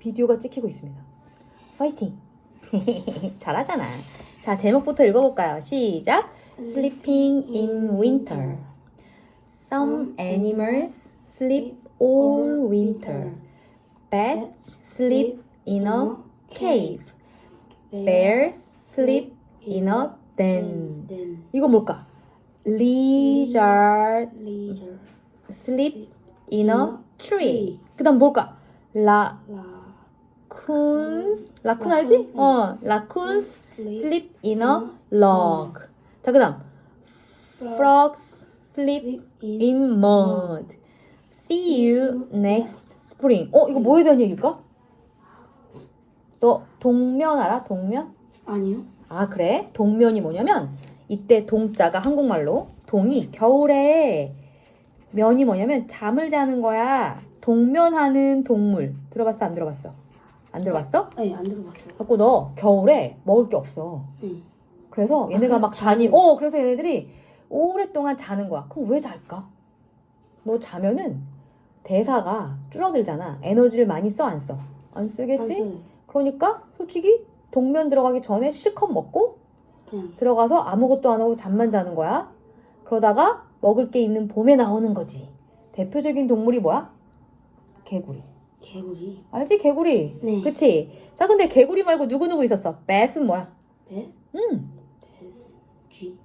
비디오가 찍히고 있습니다. 파이팅! 잘하잖아. 자, 제목부터 읽어볼까요? 시작! Sleeping in winter. Some animals sleep all winter. Bats sleep in a cave. Bears sleep in a den. 이거 뭘까? Lizard sleep in a tree. 그 다음 뭘까? La. Raccoons. 라쿤 알지? 라쿤, 응. 어, raccoons Sleep. sleep in a log. 자, 그 다음 frogs sleep in mud. See you next spring. 어, 이거 뭐에 대한 얘기일까? 너 동면 알아? 동면? 아니요. 아, 그래? 동면이 뭐냐면 이때 동자가 한국말로 동이 겨울에 면이 뭐냐면 잠을 자는 거야. 동면하는 동물. 들어봤어? 안 들어봤어? 안 들어봤어? 네, 안 들어봤어요. 갖고 너 겨울에 먹을 게 없어. 네. 그래서 아, 얘네가 막 자는- 어, 그래서 얘네들이 오랫동안 자는 거야. 그럼 왜 잘까? 너 자면은 대사가 줄어들잖아. 에너지를 많이 써, 안 써? 안 쓰겠지? 안. 그러니까 솔직히 동면 들어가기 전에 실컷 먹고 그냥 들어가서 아무것도 안 하고 잠만 자는 거야. 그러다가 먹을 게 있는 봄에 나오는 거지. 대표적인 동물이 뭐야? 개구리. 개구리. 알지? 개구리. 네. 그치? 자, 근데 개구리 말고 누구누구 있었어? 뱃은 뭐야? 배. 음, 베스. 쥐.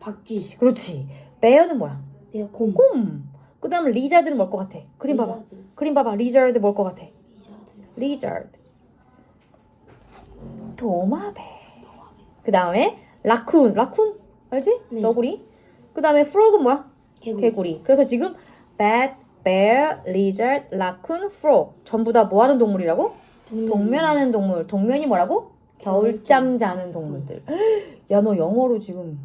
박쥐. 그렇지. 베어는 뭐야? 네, 곰. 곰. 그 다음 리자드는 뭘 것 같아? 그림 봐봐. 리자드. 그림 봐봐. 리자드 뭘 것 같아? 리자드. 리자드. 도마뱀. 그 다음에 라쿤. 라쿤? 알지? 네. 너구리. 그 다음에 프로그는 뭐야? 개구리. 개구리. 그래서 지금 bat, bear, lizard, raccoon, frog 전부 다 뭐 하는 동물이라고? 동면. 동면하는 동물. 동면이 뭐라고? 겨울잠 자는 동물들. 야, 너 영어로 지금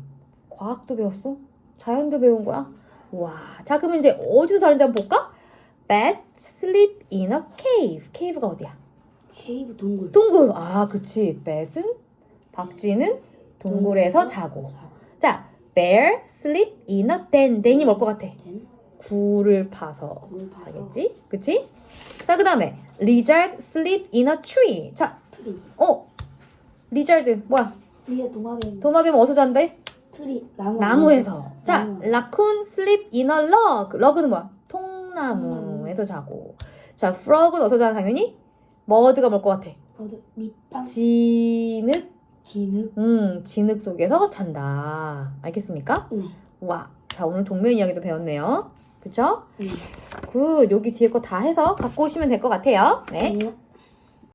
과학도 배웠어? 자연도 배운 거야? 와. 자, 그러면 이제 어디서 사는지 한번 볼까? bat sleep in a cave. cave가 어디야? 케이브 동굴. 동굴. 아, 그치. bat은 박쥐는 동굴에서 자고. 자, bear sleep in a den. den이 뭘 것 같아? 된. 굴을 파서 굴을 파서. 하겠지? 그치? 자, 그 다음에 lizard sleep in a tree. 자, 트리. 어, 리잘드 뭐야? 리에 도마뱀. 도마뱀 어디서 잔대? 트리. 나무. 나무에서. 자, 나무. 라쿤 sleep in a log. log는 뭐야? 통나무에서 자고. 자, frog은 어디서 자? 당연히 머드가 뭘 것 같아? 어디 밑땅. 진흙, 진흙. 음, 진흙 속에서 잔다. 알겠습니까? 네. 와, 자 오늘 동면 이야기도 배웠네요. 그쵸? 네. 그 여기 뒤에 거 다 해서 갖고 오시면 될 것 같아요. 네. 안녕.